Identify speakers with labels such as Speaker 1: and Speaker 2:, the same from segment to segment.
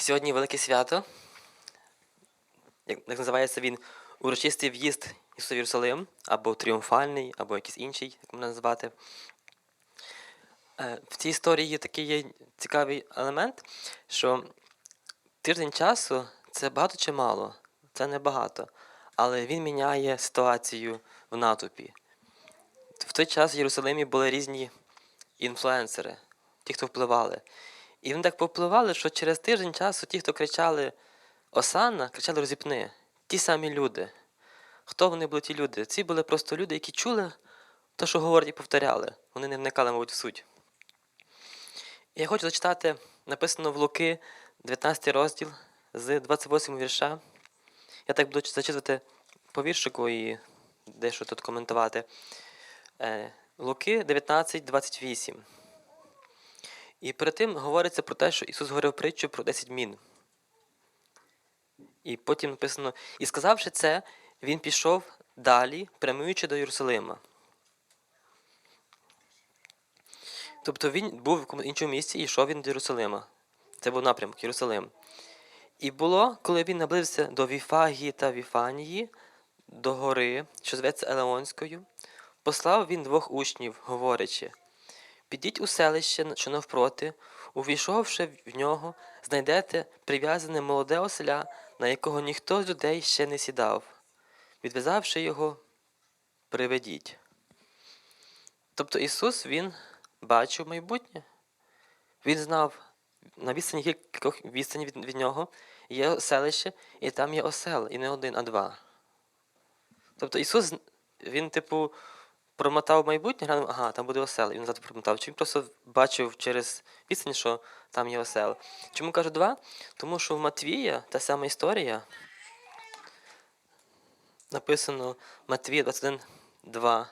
Speaker 1: Сьогодні велике свято. Як, називається він урочистий в'їзд Ісуса в Єрусалим, або тріумфальний, або якийсь інший, як можна назвати. Е, В цій історії є такий цікавий елемент, що тиждень часу це багато чи мало, це не багато, але він міняє ситуацію в натовпі. В той час в Єрусалимі були різні інфлюенсери, ті, хто впливали. І вони так попливали, що через тиждень часу ті, хто кричали Осанна, кричали розіпни. Ті самі люди. Хто вони були ті люди? Ці були просто люди, які чули те, що говорять, і повторяли. Вони не вникали, мабуть, в суть. Я хочу зачитати, написано в Луки, 19 розділ з 28 вірша. Я так буду зачитувати по віршику і дещо тут коментувати. Е, Луки 19, 28. І перед тим говориться про те, що Ісус говорив притчу про 10 мін. І потім написано: І сказавши це, він пішов далі, прямуючи до Єрусалима. Тобто він був в якомусь іншому місці і йшов він до Єрусалима. Це був напрямок Єрусалим. І було, коли він наблизився до Віфагії та Віфанії, до гори, що зветься Елеонською, послав він двох учнів, говорячи: Підіть у селище, що навпроти, увійшовши в нього, знайдете прив'язане молоде осля, на якого ніхто з людей ще не сідав. Відв'язавши його, приведіть. Тобто Ісус Він бачив майбутнє. Він знав на відстані кількох відстані від, від нього є селище, і там є осел, і не один, а два. Тобто Ісус, Він, типу, промотав майбутнє, глянув, ага, там буде осел, і він назад промотав. Чи він просто бачив через відстань, що там є осел. Чому кажу два? Тому що в Матвія та сама історія написано Матвія 21, 2.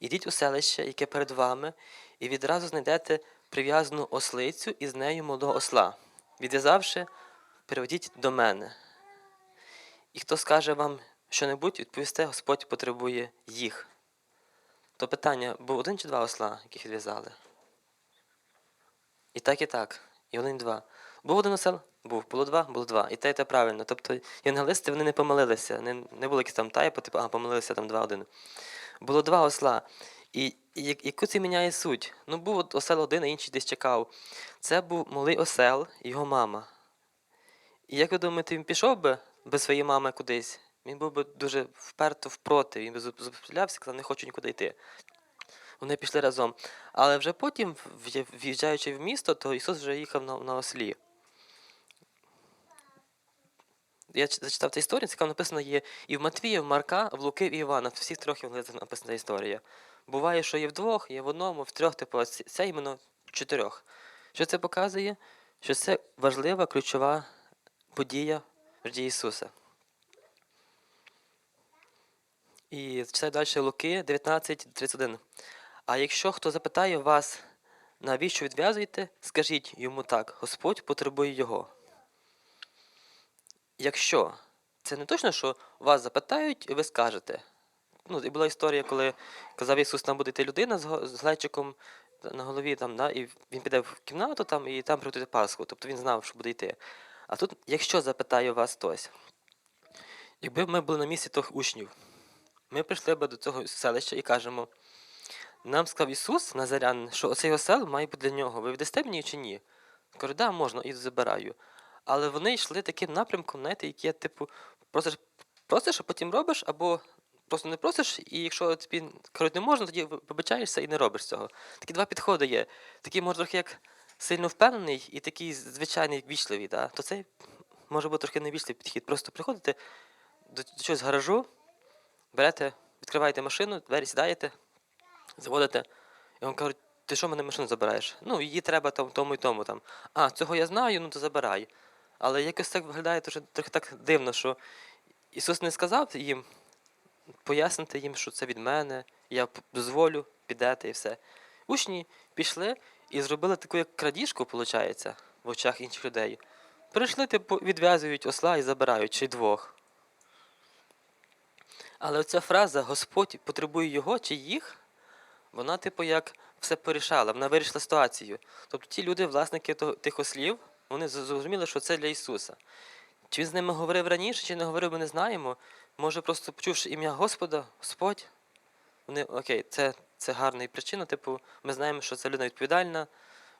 Speaker 1: Ідіть у селище, яке перед вами, і відразу знайдете прив'язану ослицю і з нею молодого осла. Відв'язавши, приведіть до мене. І хто скаже вам що-небудь, відповісте, Господь потребує їх. То питання, був один чи два осла, яких відв'язали? І так, і так. І один, і два. Був один осел? Був. Було два, було два. І те, і те правильно. Тобто євангелисти вони не помилилися. Не, не було якісь там тайпу, типу, а помилилися там два-один. Було два осла. І, і яку це міняє суть? Ну, був осел один, а інший десь чекав. Це був малий осел, його мама. І як ви думаєте, він пішов би без своєї мами кудись? Він був би дуже вперто впроти, він би зуп- зупинявся, сказав, не хочу нікуди йти. Вони пішли разом. Але вже потім, в'їжджаючи в місто, то Ісус вже їхав на, на ослі. Я зачитав цю історію, цікаво написано є і в Матвія, в Марка, в Луки, і Івана. В всіх трьох написана ця історія. Буває, що є в двох, є в одному, в трьох, типу, це іменно в чотирьох. Що це показує? Що це важлива ключова подія в житті Ісуса. І читаю далі Луки 19.31. А якщо хто запитає вас, навіщо відв'язуєте, скажіть йому так: Господь потребує його. Якщо це не точно, що вас запитають, і ви скажете. Ну, і була історія, коли казав Ісус, там буде йти людина з, глечиком на голові, там, да, і він піде в кімнату там, і там приготує Пасху. Тобто він знав, що буде йти. А тут, якщо запитає вас хтось, якби ми були на місці тих учнів, ми прийшли б до цього селища і кажемо, нам сказав Ісус Назарян, що оцей осел має бути для нього. Ви віддасте мені чи ні? Кажу, да, можна, і забираю. Але вони йшли таким напрямком, знаєте, яке, типу, просиш, просиш, а потім робиш, або просто не просиш, і якщо тобі кажуть, не можна, тоді вибачаєшся і не робиш цього. Такі два підходи є. Такий може трохи як сильно впевнений і такий звичайний вічливий, да? то цей може бути трохи невічливий підхід. Просто приходите до, до чогось гаражу, берете, відкриваєте машину, двері сідаєте, заводите, і вам кажуть, ти що мене машину забираєш? Ну, її треба там, тому і тому. Там. А, цього я знаю, ну то забирай. Але якось так виглядає дуже, трохи так дивно, що Ісус не сказав їм пояснити їм, що це від мене, я дозволю, підете і все. Учні пішли і зробили таку як крадіжку, виходить, в очах інших людей. Прийшли, типу, відв'язують осла і забирають, чи двох. Але оця фраза Господь потребує його чи їх, вона, типу, як все порішала, вона вирішила ситуацію. Тобто ті люди, власники тих ослів, Вони зрозуміли, що це для Ісуса. Чи він з ними говорив раніше, чи не говорив, ми не знаємо. Може, просто почувши ім'я Господа, Господь, вони окей, це, це гарна причина. Типу, ми знаємо, що це людина відповідальна,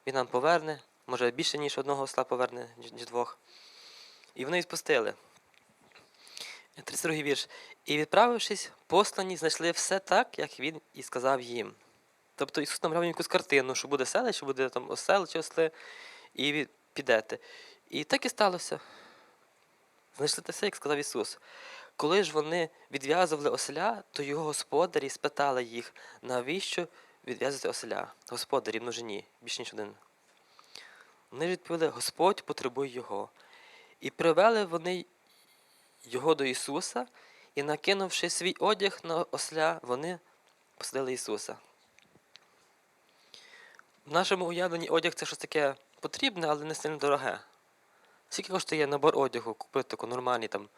Speaker 1: він нам поверне, може більше, ніж одного осла поверне, ніж двох. І вони відпустили. 32 вірш. І відправившись, послані знайшли все так, як він і сказав їм. Тобто Ісус намалював їм якусь картину, що буде селе, що буде там осел чи осли, і підете. І так і сталося. Знайшли те все, як сказав Ісус. Коли ж вони відв'язували оселя, то його господарі спитали їх, навіщо відв'язувати оселя? Господарі множині, більш ніж один. Вони відповіли, Господь потребує його. І привели вони його до Ісуса, і, накинувши свій одяг на осля, вони посадили Ісуса. В нашому уявленні одяг це щось таке потрібне, але не сильно дороге. Скільки коштує набор одягу, купити таку нормальний, там,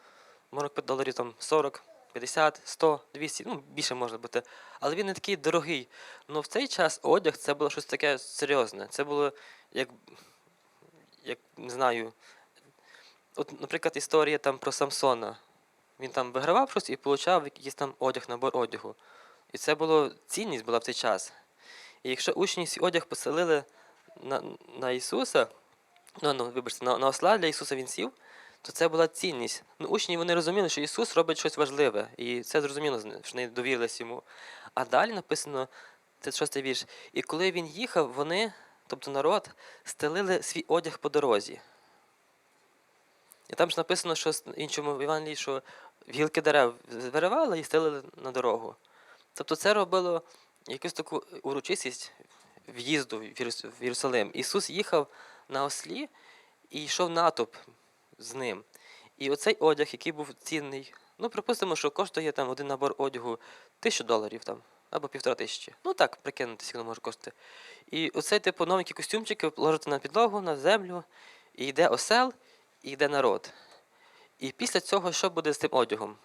Speaker 1: можна купити доларів там 40, 50, 100, 200, ну більше може бути. Але він не такий дорогий. Ну в цей час одяг це було щось таке серйозне. Це було як, як не знаю, от, наприклад, історія там про Самсона. Він там вигравав щось і отримав якийсь там одяг, набор одягу. І це було цінність була в цей час. І якщо учні свій одяг поселили на, на Ісуса, ну, ну вибачте, на, на осла для Ісуса він сів, то це була цінність. Ну, учні вони розуміли, що Ісус робить щось важливе, і це зрозуміло, що вони довірились йому. А далі написано, це шостий вірш. І коли він їхав, вони, тобто народ, стелили свій одяг по дорозі. І там ж написано, що в іншому Євангелії, що гілки дерев виривали і стелили на дорогу. Тобто це робило якусь таку урочистість в'їзду в Єрусалим. Ісус їхав на ослі і йшов натовп з ним. І оцей одяг, який був цінний, ну, припустимо, що коштує там один набор одягу тисячу доларів там, або півтора тисячі. Ну так, прикинути, скільки може коштувати. І оцей типу новенький костюмчики ложите на підлогу, на землю, і йде осел, і йде народ. І після цього що буде з тим одягом?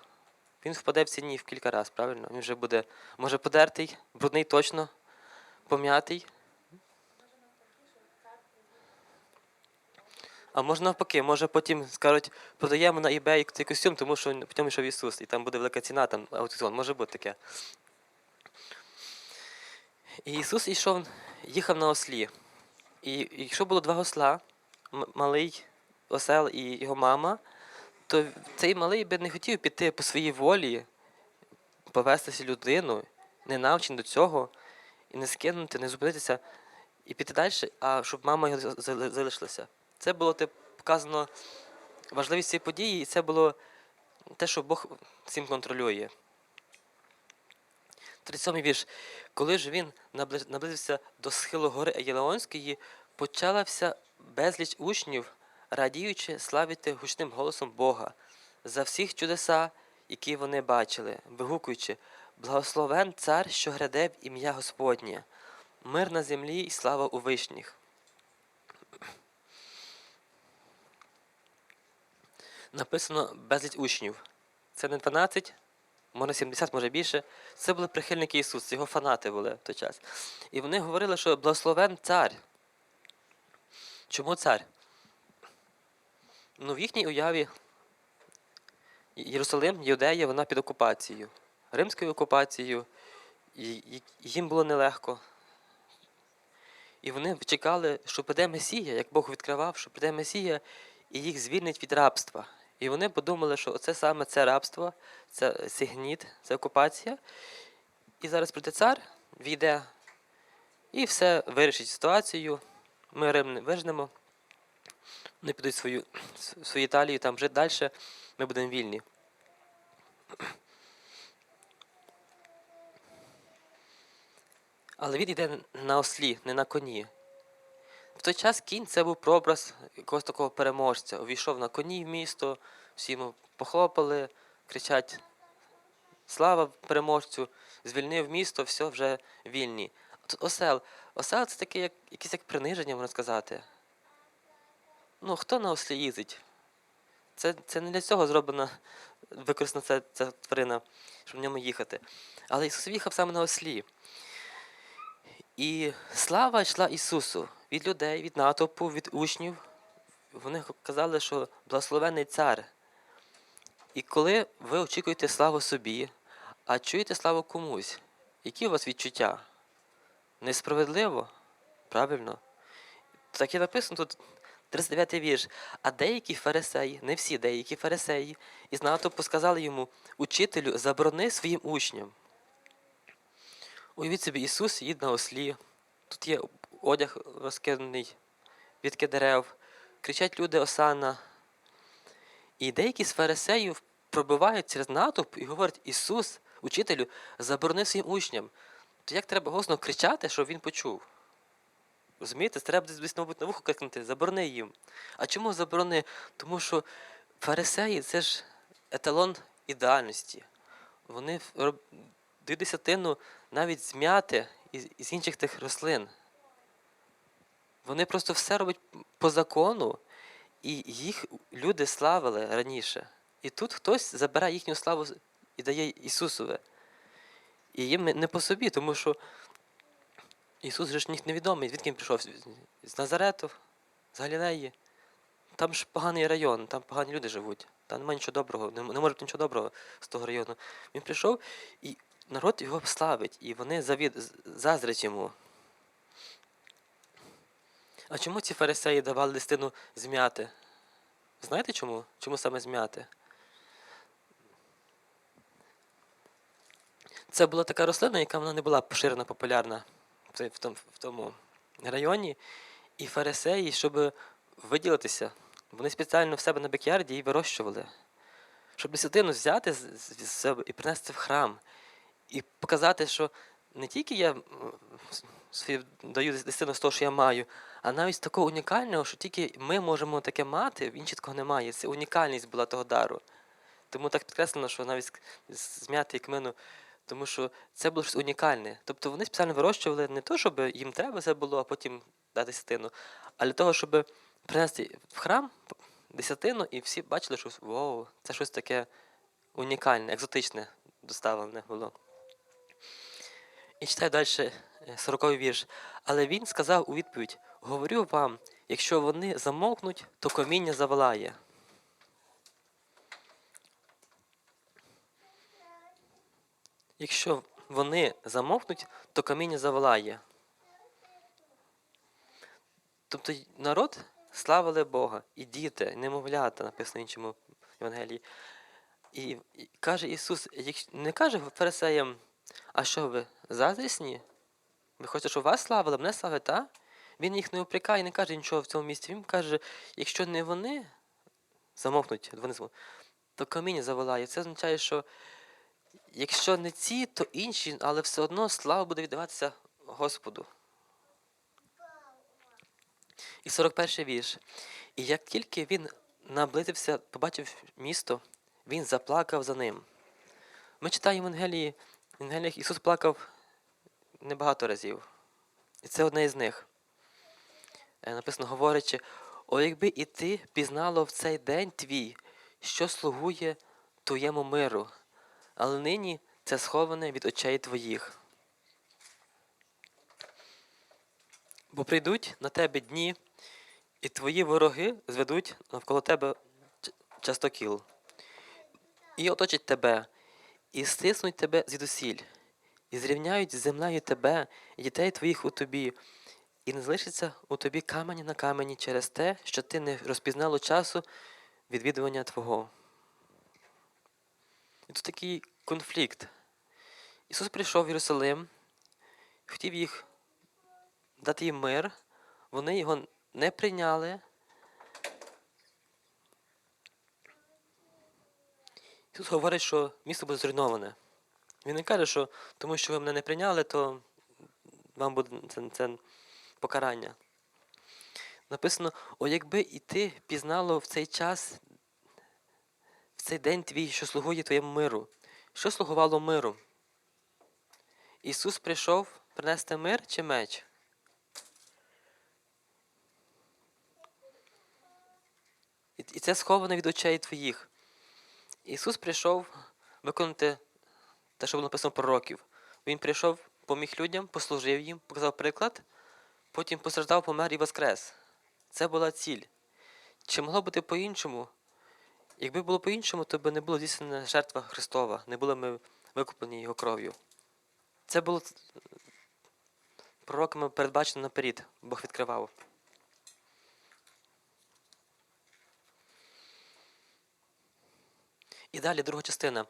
Speaker 1: Він впаде в ціні в кілька разів, правильно? Він вже буде, може, подертий, брудний точно, пом'ятий. А може навпаки, може потім скажуть, продаємо на eBay цей костюм, тому що він- потім йшов Ісус, і там буде велика ціна, там аукціон, може бути таке. І Ісус йшов, їхав на ослі. І якщо було два осла, малий осел і його мама, то цей малий би не хотів піти по своїй волі, повестися людину, не навчений до цього, і не скинути, не зупинитися і піти далі, а щоб мама його за- за- залишилася. Це було тип, показано важливість цієї події, і це було те, що Бог всім контролює. 37 вірш. Коли ж він наблизився до схилу гори Єлеонської, почалася безліч учнів, радіючи славити гучним голосом Бога за всіх чудеса, які вони бачили, вигукуючи Благословен цар, що гряде в ім'я Господнє, мир на землі і слава у вишніх. Написано безліч учнів. Це не 12, може 70, може більше. Це були прихильники Ісуса, його фанати були в той час. І вони говорили, що благословен цар. Чому цар? Ну, в їхній уяві Єрусалим, Юдея, вона під окупацією. Римською окупацією. Їм було нелегко. І вони чекали, що прийде Месія, як Бог відкривав, що прийде Месія і їх звільнить від рабства. І вони подумали, що це саме це рабство, це цей гніт, це окупація. І зараз прийде цар, війде і все вирішить ситуацію. Ми Рим не вижнемо. Вони підуть свою, свою Італію, там жити далі, ми будемо вільні. Але він йде на ослі, не на коні. В той час кінь це був прообраз якогось такого переможця. Увійшов на коні в місто, всі йому похлопали, кричать Слава переможцю! Звільнив місто, все вже вільні. Тут осел. Осел це таке, як, якесь як приниження, можна сказати. Ну, хто на ослі їздить? Це, це не для цього зроблена, використана ця, ця тварина, щоб в ньому їхати. Але Ісус їхав саме на ослі. І слава йшла Ісусу від людей, від натовпу, від учнів, вони казали, що благословений цар. І коли ви очікуєте славу собі, а чуєте славу комусь, які у вас відчуття? Несправедливо? Правильно? Так і написано тут 39 вірш. А деякі фарисеї, не всі деякі фарисеї, із натовпу сказали йому, учителю, заборони своїм учням. Уявіть собі, Ісус їде на ослі, тут є одяг розкиданий, відки дерев, кричать люди Осана. І деякі з фарисеїв пробивають через натовп і говорять, Ісус, учителю, заборони своїм учням. То як треба голосно кричати, щоб він почув? Розумієте, треба десь, мабуть, на вухо крикнути, заборони їм. А чому заборони? Тому що фарисеї це ж еталон ідеальності. Вони дають десятину навіть з м'яти із інших тих рослин. Вони просто все роблять по закону, і їх люди славили раніше. І тут хтось забирає їхню славу і дає Ісусове. І їм не по собі, тому що Ісус же ж ніхто невідомий, звідки він прийшов? З- Назарету, з Галілеї. Там ж поганий район, там погані люди живуть. Там немає нічого доброго, не, не може бути нічого доброго з того району. Він прийшов і народ його славить, і вони завід, заздрять йому. А чому ці фарисеї давали дестину зм'яти? Знаєте чому? Чому саме зм'яти? Це була така рослина, яка вона не була поширена, популярна в тому, в тому районі. І фарисеї, щоб виділитися, вони спеціально в себе на бекярді її вирощували. Щоб десятину взяти з, себе і принести в храм. І показати, що не тільки я даю десятину з того, що я маю, а навіть такого унікального, що тільки ми можемо таке мати, інші такого немає. Це унікальність була того дару. Тому так підкреслено, що навіть зм'яти кмину, тому що це було щось унікальне. Тобто вони спеціально вирощували не то, щоб їм треба це було, а потім дати десятину, а для того, щоб принести в храм десятину, і всі бачили, що вау, це щось таке унікальне, екзотичне доставлене було. І читаю далі 40 вірш. Але він сказав у відповідь: Говорю вам, якщо вони замовкнуть, то коміння завалає. Якщо вони замовкнуть, то каміння завалає. Тобто народ славили Бога, і діти, і немовлята, написано в іншому Євангелії. І, і каже Ісус, якщо, не каже фарисеям, а що ви, заздрісні? Ви хочете, щоб вас славили, мене славить, а? Він їх не опрікає, не каже нічого в цьому місці. Він каже, якщо не вони замовкнуть, вони замовкнуть, то каміння завалає. Це означає, що якщо не ці, то інші, але все одно слава буде віддаватися Господу. І 41 вірш. І як тільки він наблизився, побачив місто, він заплакав за ним. Ми читаємо в Євангелії, в Євангеліях Ісус плакав небагато разів. І це одне із них. Е, Написано, говорячи, о, якби і ти пізнало в цей день твій, що слугує твоєму миру, але нині це сховане від очей твоїх. Бо прийдуть на тебе дні, і твої вороги зведуть навколо тебе частокіл, і оточать тебе, і стиснуть тебе звідусіль, і зрівняють з землею тебе і дітей твоїх у тобі, і не залишиться у тобі камені на камені через те, що ти не розпізнало часу відвідування Твого. І тут такий конфлікт. Ісус прийшов в Єрусалим, хотів їх дати їм мир, вони його не прийняли. Ісус говорить, що місто буде зруйноване. Він не каже, що тому що ви мене не прийняли, то вам буде це, це покарання. Написано: о, якби і ти пізнало в цей час, цей день твій, що слугує твоєму миру. Що слугувало миру? Ісус прийшов принести мир чи меч? І це сховано від очей твоїх. Ісус прийшов виконати те, що було написано пророків. Він прийшов, поміг людям, послужив їм, показав приклад, потім постраждав, помер і воскрес. Це була ціль. чи могло бути по-іншому? Якби було по-іншому, то би не було здійснена жертва Христова, не були ми викуплені його кров'ю. Це було пророками передбачено наперед, Бог відкривав. І далі друга частина.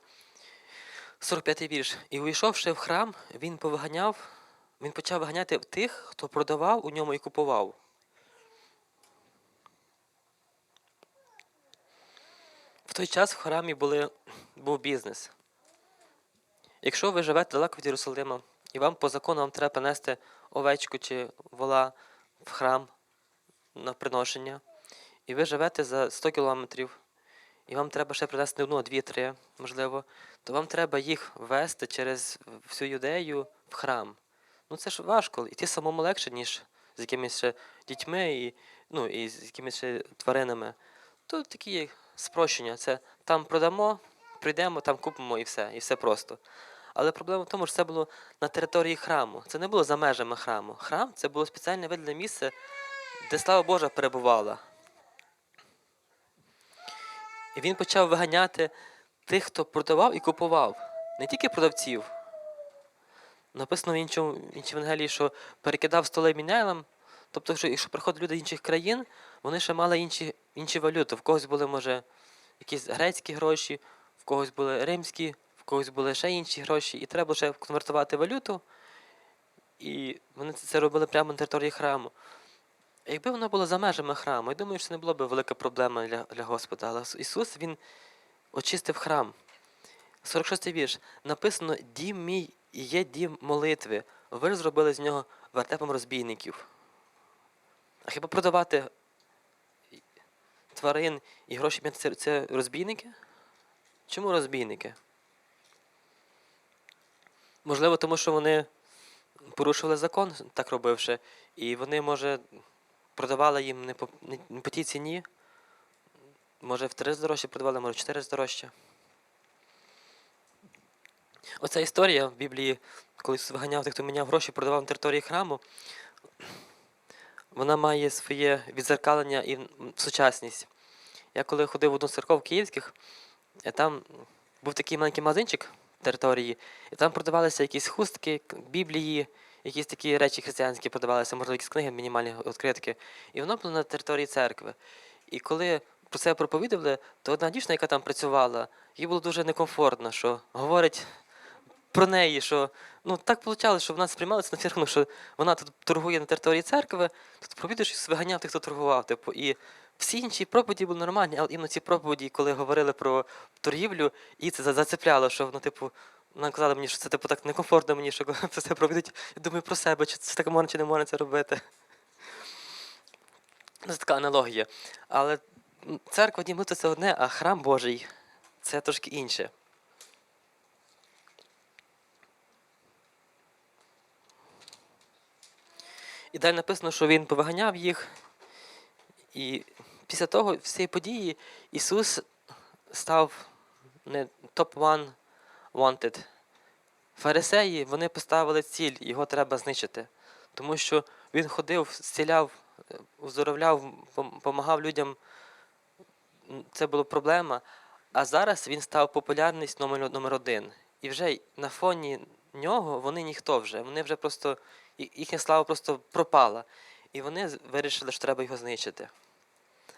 Speaker 1: 45-й вірш. І увійшовши в храм, він повиганяв, він почав виганяти тих, хто продавав у ньому і купував. Той час в храмі були, був бізнес. Якщо ви живете далеко від Єрусалима, і вам по закону вам треба принести овечку чи вола в храм на приношення, і ви живете за 100 кілометрів, і вам треба ще принести не одну, дві-три, можливо, то вам треба їх вести через всю юдею в храм. Ну це ж важко, іти самому легше, ніж з якимись ще дітьми і, ну, і з якимись ще тваринами. Тут такі спрощення. Це там продамо, прийдемо, там купимо і все, і все просто. Але проблема в тому, що це було на території храму. Це не було за межами храму. Храм це було спеціальне виділене місце, де слава Божа перебувала. І він почав виганяти тих, хто продавав і купував. Не тільки продавців. Написано в іншому в іншій Евангелії, що перекидав столи мінялам. Тобто, що якщо приходять люди з інших країн, вони ще мали інші, інші валюти. В когось були, може, якісь грецькі гроші, в когось були римські, в когось були ще інші гроші, і треба було ще конвертувати валюту. І вони це робили прямо на території храму. Якби воно було за межами храму, я думаю, що це не було б велика проблема для, для Господа. Але Ісус Він очистив храм. 46 вірш. Написано: Дім мій є дім молитви. Ви ж зробили з нього вертепом розбійників. А хіба продавати тварин і гроші це, це розбійники? Чому розбійники? Можливо, тому що вони порушували закон, так робивши, і вони, може, продавали їм не по, не, по тій ціні. Може, в три рази дорожче продавали, може, в чотири рази. Оця історія в Біблії, коли виганяв тих, хто міняв гроші, продавав на території храму, вона має своє відзеркалення і в сучасність. Я коли ходив в одну з церков київських, е, там був такий маленький магазинчик території, і там продавалися якісь хустки, біблії, якісь такі речі християнські продавалися, можливо, якісь книги, мінімальні відкритки. І воно було на території церкви. І коли про це проповідували, то одна дівчина, яка там працювала, їй було дуже некомфортно, що говорить про неї, що ну так вийшло, що вона сприймалася на фірму, що вона тут торгує на території церкви, тут проповідуєш і виганяв тих, хто торгував. Типу, і всі інші проповіді були нормальні, але іменно ці проповіді, коли говорили про торгівлю, і це зацепляло, що воно, типу, вона казала мені, що це типу так некомфортно мені, що це все проведуть. Я думаю про себе, чи це так можна, чи не можна це робити. Ну, Це така аналогія. Але церква дім – це одне, а храм Божий це трошки інше. І далі написано, що він повиганяв їх. І після того, всієї події, Ісус став не топ-one wanted. Фарисеї вони поставили ціль, його треба знищити. Тому що він ходив, зціляв, оздоровляв, допомагав людям. Це була проблема. А зараз він став популярність номер, номер один. І вже на фоні нього вони ніхто вже. Вони вже просто, їхня слава просто пропала. І вони вирішили, що треба його знищити.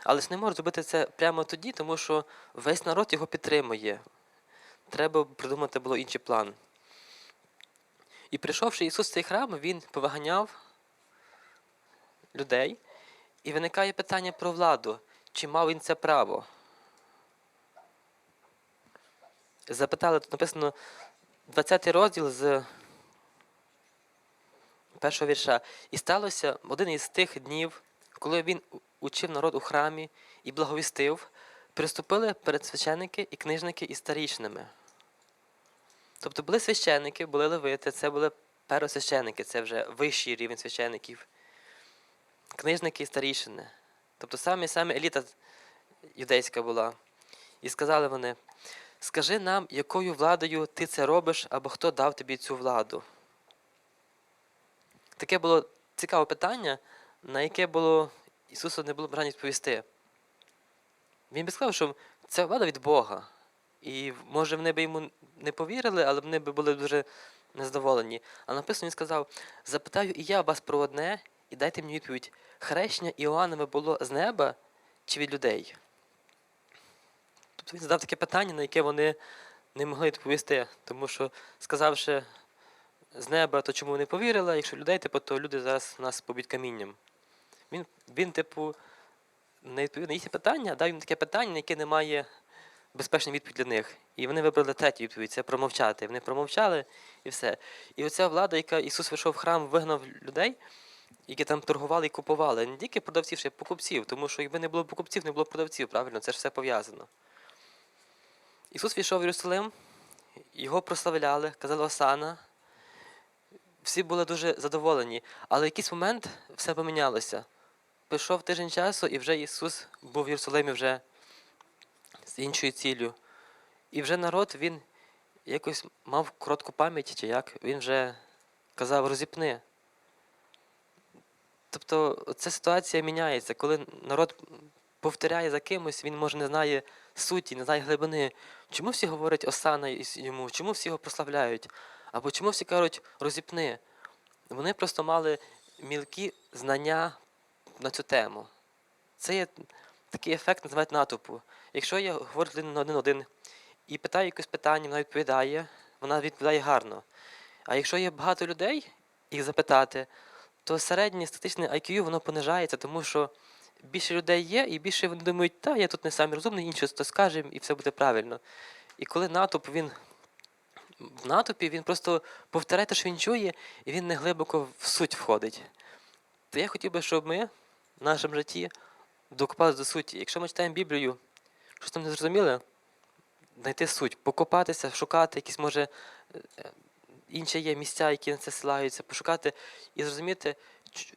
Speaker 1: Але ж не можуть зробити це прямо тоді, тому що весь народ його підтримує. Треба придумати було інший план. І прийшовши Ісус в цей храм, Він повиганяв людей. І виникає питання про владу. Чи мав він це право? Запитали, тут написано 20 розділ з першого вірша. І сталося один із тих днів, коли він учив народ у храмі і благовістив, приступили перед священники і книжники і старішними. Тобто були священники, були левити, це були первосвященники, це вже вищий рівень священиків, книжники і старішини. Тобто самі самі еліта юдейська була. І сказали вони: скажи нам, якою владою ти це робиш, або хто дав тобі цю владу? Таке було цікаве питання, на яке було Ісусу не було бажання відповісти. Він би сказав, що ця влада від Бога. І може вони би йому не повірили, але вони би були дуже незадоволені. А написано, він сказав: запитаю і я вас про одне, і дайте мені відповідь: хрещення Іоаннове було з неба чи від людей? Тобто він задав таке питання, на яке вони не могли відповісти, тому що, сказавши з неба, то чому не повірили, якщо людей, типу, то люди зараз нас поб'ють камінням. Він, він типу, не відповів на їхнє питання, дав їм таке питання, яке немає безпечної відповіді для них. І вони вибрали третю відповідь це промовчати. Вони промовчали і все. І оця влада, яка Ісус вийшов в храм, вигнав людей, які там торгували і купували, не тільки продавців, ще й покупців, тому що якби не було покупців, не було продавців, правильно, це ж все пов'язано. Ісус війшов в Єрусалим, його прославляли, казали Осана. Всі були дуже задоволені, але в якийсь момент все помінялося. Пішов тиждень часу, і вже Ісус був в Єрусалимі вже з іншою ціллю. І вже народ він якось мав коротку пам'ять, чи як, він вже казав розіпни. Тобто ця ситуація міняється, коли народ повторяє за кимось, він може не знає суті, не знає глибини. Чому всі говорять Осана йому? Чому всі його прославляють? Або чому всі кажуть розіпни? Вони просто мали мілкі знання на цю тему. Це є такий ефект, називають натовпу. Якщо я говорю на один-один і питаю якесь питання, вона відповідає, вона відповідає гарно. А якщо є багато людей, їх запитати, то середнє статичне IQ воно понижається, тому що більше людей є, і більше вони думають, та я тут не самий розумний, інший то скаже, і все буде правильно. І коли натовп він в натовпі, він просто повторяє те, що він чує, і він не глибоко в суть входить. То я хотів би, щоб ми в нашому житті докопалися до суті. Якщо ми читаємо Біблію, щось там не зрозуміли, знайти суть, покопатися, шукати якісь, може, е, інші є місця, які на це силаються, пошукати і зрозуміти,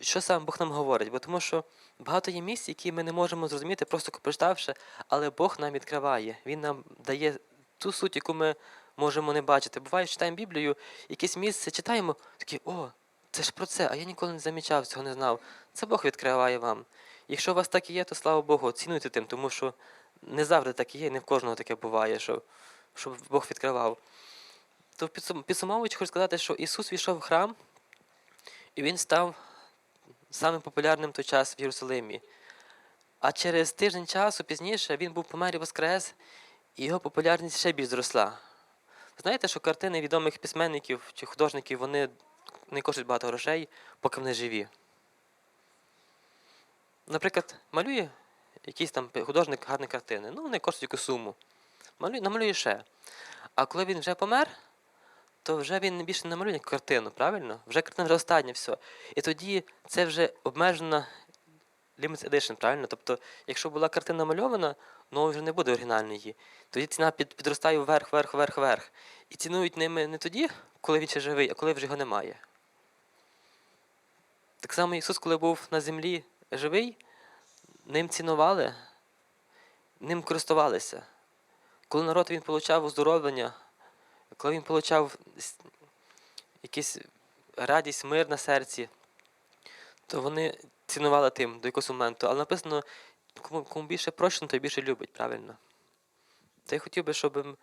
Speaker 1: що саме Бог нам говорить. Бо тому що багато є місць, які ми не можемо зрозуміти, просто прочитавши, але Бог нам відкриває. Він нам дає ту суть, яку ми можемо не бачити. Буває, читаємо Біблію, якесь місце читаємо, такі, о, це ж про це, а я ніколи не замічав, цього не знав. Це Бог відкриває вам. Якщо у вас так і є, то слава Богу, цінуйте тим, тому що не завжди так і є, не в кожного таке буває, що, щоб Бог відкривав. То підсум- підсумовуючи, хочу сказати, що Ісус війшов в храм, і Він став самим популярним в той час в Єрусалимі. А через тиждень часу пізніше він був помер і воскрес, і його популярність ще більш зросла. Знаєте, що картини відомих письменників чи художників вони не коштують багато грошей, поки вони живі. Наприклад, малює якийсь там художник гарні картини, ну вони коштують якусь суму. Малює, намалює ще. А коли він вже помер, то вже він більше не намалює картину, правильно? Вже картина вже остання, все. І тоді це вже обмежена limited edition, правильно? Тобто, якщо була картина намальована, ну вже не буде оригінальної. Тоді ціна під, підростає вверх, вверх, вверх, вверх. І цінують ними не тоді, коли він ще живий, а коли вже його немає. Так само Ісус, коли був на землі живий, ним цінували, ним користувалися. Коли народ він получав оздоровлення, коли він получав якусь радість, мир на серці, то вони цінували тим до якогось моменту. Але написано, кому, кому більше прощено, той більше любить, правильно? То я хотів би, щоб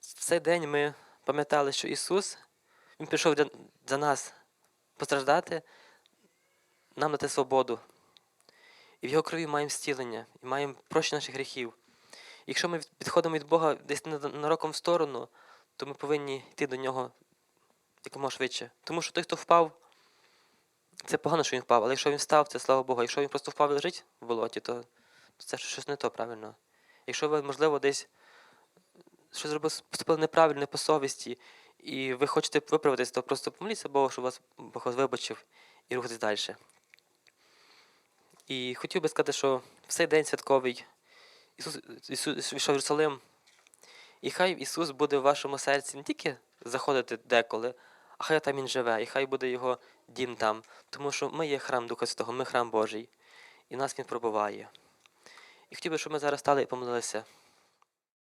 Speaker 1: в цей день ми пам'ятали, що Ісус Він прийшов для, за нас постраждати, нам дати свободу. І в його крові маємо зцілення, і маємо прощення наших гріхів. Якщо ми відходимо від Бога десь на, на в сторону, то ми повинні йти до нього якомога швидше. Тому що той, хто впав, це погано, що він впав, але якщо він встав, це слава Богу. Якщо він просто впав і лежить в болоті, то, то це щось не то, правильно. Якщо ви, можливо, десь щось зробили, поступили неправильно, не по совісті, і ви хочете виправитись, то просто помоліться Богу, щоб вас Бог вас вибачив і рухатись далі. І хотів би сказати, що в цей день святковий Ісус, Ісус війшов в Єрусалим, і хай Ісус буде в вашому серці не тільки заходити деколи, а хай там Він живе, і хай буде Його дім там. Тому що ми є храм Духа Святого, ми храм Божий, і нас Він пробуває. І хотів би, щоб ми зараз стали і помолилися.